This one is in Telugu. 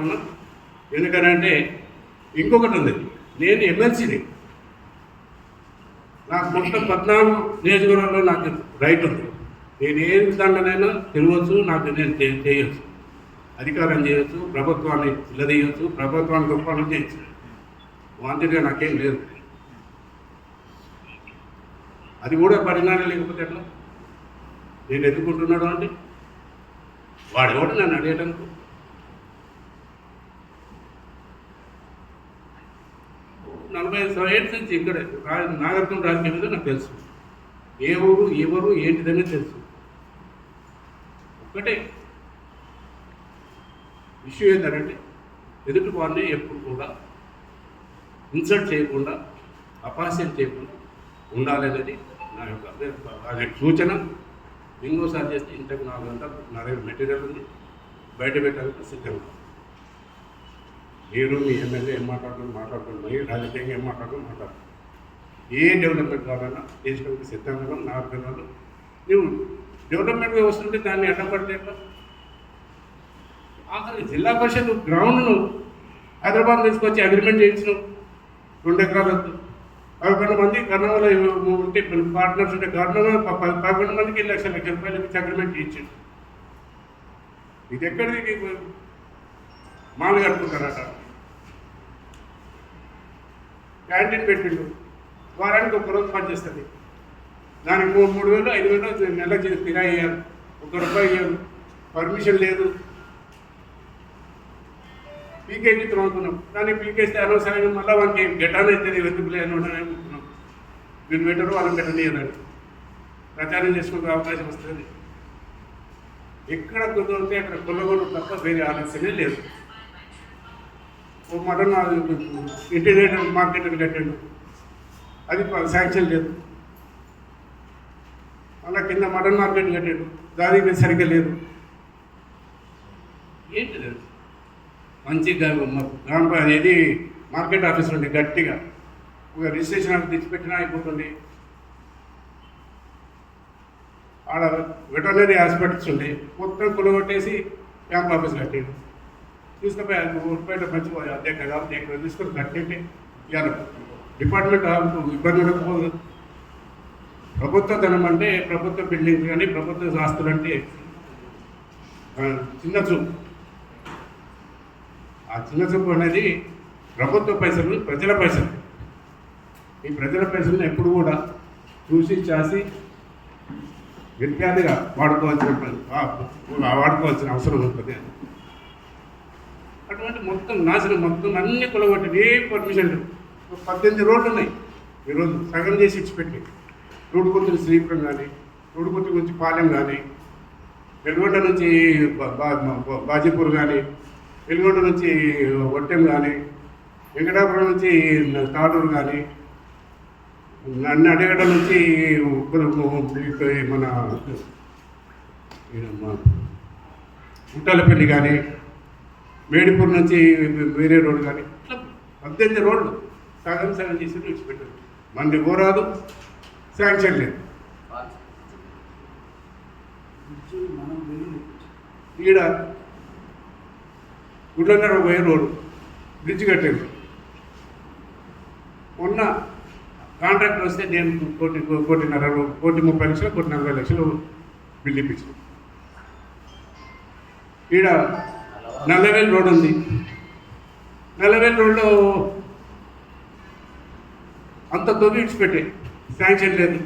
మాట్లాడుకున్నా ఎందుకనంటే ఇంకొకటి ఉంది. నేను ఎమ్మెల్సీని. నాకు మొత్తం పద్నాలుగు నియోజకవర్గంలో నాకు రైట్ ఉంది. నేను ఏ విధంగానైనా తిరగవచ్చు నాకు నేను చేయొచ్చు. అధికారం చేయొచ్చు ప్రభుత్వాన్ని నిలదీయచ్చు ప్రభుత్వాన్ని గొప్పలు చేయొచ్చు. వాంతిగా నాకేం లేదు. అది కూడా పరిణామం లేకపోతే ఎట్లా? నేను ఎదుర్కొంటున్నాడు అంటే? వాడెవడు నన్ను అడిగేటందుకు? నలభై ఐదు ఏళ్ళ నుంచి ఇక్కడే నాగరికం రాజకీయం మీద నాకు తెలుసు. ఏ ఊరు ఎవరు ఏంటిదని తెలుసు. ఒకటే ఇష్యూ ఏంటంటే ఎదుటి వారిని ఎప్పుడు కూడా ఇన్సల్ట్ చేయకుండా అపహాస్యం చేయకుండా ఉండాలనేది నా యొక్క అదే సూచన. ఇంకోసారి చేస్తే ఇంతకు నాలుగు గంటలు నా దగ్గర మెటీరియల్ ఉంది. బయట పెట్టాలంటే సిద్ధంగా మీరు మీ ఎమ్మెల్యే ఏం మాట్లాడుతున్నారు మాట్లాడుతున్నారు మీరు రాజకీయంగా ఏం మాట్లాడుతున్నారు మాట్లాడుతున్నారు ఏ డెవలప్మెంట్ కావాలన్నా దేశంలో సిద్ధంగా ఉన్నాం, నా అర్థంలో నువ్వు డెవలప్మెంట్ వస్తుంటే దాన్ని అడ్డపడితే ఎట్లా? ఆఖరి జిల్లా పరిషత్ గ్రౌండ్ను హైదరాబాద్ తీసుకొచ్చి అగ్రిమెంట్ చేయించినావు రెండు ఎకరాలు పదకొండు మంది కర్నూలు ఉంటే పార్ట్నర్స్ ఉంటే కర్నూలు పదకొండు మందికి లక్ష లక్ష రూపాయలు ఇచ్చి అగ్రిమెంట్ చేయించాడు ఇది ఎక్కడిది? మాలు కట్టుకుంటారట. క్యాంటీన్ పెట్టిండు. వారానికి ఒక రోజు పనిచేస్తుంది దానికి మూడు మూడు వేలు ఐదు వేలు నెల కిరాయి ఇయ్యారు ఒక రూపాయి ఇయ్యారు పర్మిషన్ లేదు. పీకేకి త్రోగుతున్నాం కానీ పీకేస్తే అనవసరంగా మళ్ళీ వానికి గెటాన్ అవుతుంది వెతుకులే అని అనుకుంటున్నాం వీళ్ళు పెట్టరు వాళ్ళని పెట్టనీయరని ప్రచారం చేసుకునే అవకాశం వస్తుంది. ఎక్కడ కుదిరితే అక్కడ కొల్లగొడు తప్ప వేరే ఆలోచనే లేదు. మటన్ ఇంటిగ్రేటెడ్ మార్కెట్ అని కట్టాడు. అది శాంక్షన్ లేదు అలా కింద మటన్ మార్కెట్ కట్టాడు. దానికి సరిగ్గా లేదు. ఏంటి లేదు మంచి గ్రామ అనేది మార్కెట్ ఆఫీస్ ఉంది గట్టిగా. ఒక రిజిస్ట్రేషన్ ఆఫీస్ తెచ్చిపెట్టినా అయిపోతుంది. ఆడ వెటర్నరీ హాస్పిటల్స్ ఉండే. మొత్తం కొలగొట్టేసి క్యాంప్ ఆఫీస్ కట్టాడు. తీసుకుపోయి అది ఊరిపేట మంచి అధ్యక్ష కాబట్టి ఇక్కడ తీసుకొని కట్టేటి? ఇవ్వాలి డిపార్ట్మెంట్ ఇబ్బంది ఉండకపోదు ప్రభుత్వ ధనం అంటే ప్రభుత్వ బిల్డింగ్స్ కానీ ప్రభుత్వ ఆస్తులు అంటే చిన్న చూపు. ఆ చిన్న చూపు అనేది ప్రభుత్వ పైసలు ప్రజల పైసలు. ఈ ప్రజల పైసలను ఎప్పుడు కూడా చూసి చాసి విద్యార్థిగా వాడుకోవాల్సిన వాడుకోవాల్సిన అవసరం ఉంటుంది. అటువంటి మొత్తం నాశనం మొత్తం అన్ని కొలగొట్టి ఏం పర్మిషన్ లేవు. ఒక పద్దెనిమిది రోడ్లు ఉన్నాయి ఈరోజు సగం చేసి ఇచ్చిపెట్టి రోడ్డు కొత్త శ్రీపురం కానీ రోడ్డు కొత్త నుంచి పాలెం కానీ వెలుగొండ నుంచి బాజీపూర్ కానీ వెలుగొండ నుంచి ఒట్టెం కానీ వెంకటాపురం నుంచి తాడూరు కానీ నన్ను అడగడం నుంచి మన ఈయన మన గుట్టాలపల్లి కానీ మేడిపూర్ నుంచి వేరే రోడ్డు కానీ ఇట్లా పద్దెనిమిది రోడ్లు సగం సగం చేసి విడిచిపెట్టారు. మంది పోరాదు శాంక్షన్ లేదు. ఈడ గుడ్లన్నర పోయే రోడ్డు బ్రిడ్జ్ కట్టారు మొన్న కాంట్రాక్టర్ వస్తే నేను కోటి కోటిన్నర కోటి ముప్పై లక్షలు కోటి నలభై లక్షలు బిల్ ఇప్పించాను. ఈడ నల్లవేలు రోడ్ ఉంది. నల్లవేలు రోడ్లో అంత తొలి ఇచ్చిపెట్టాయి శాంక్షన్ లేదు.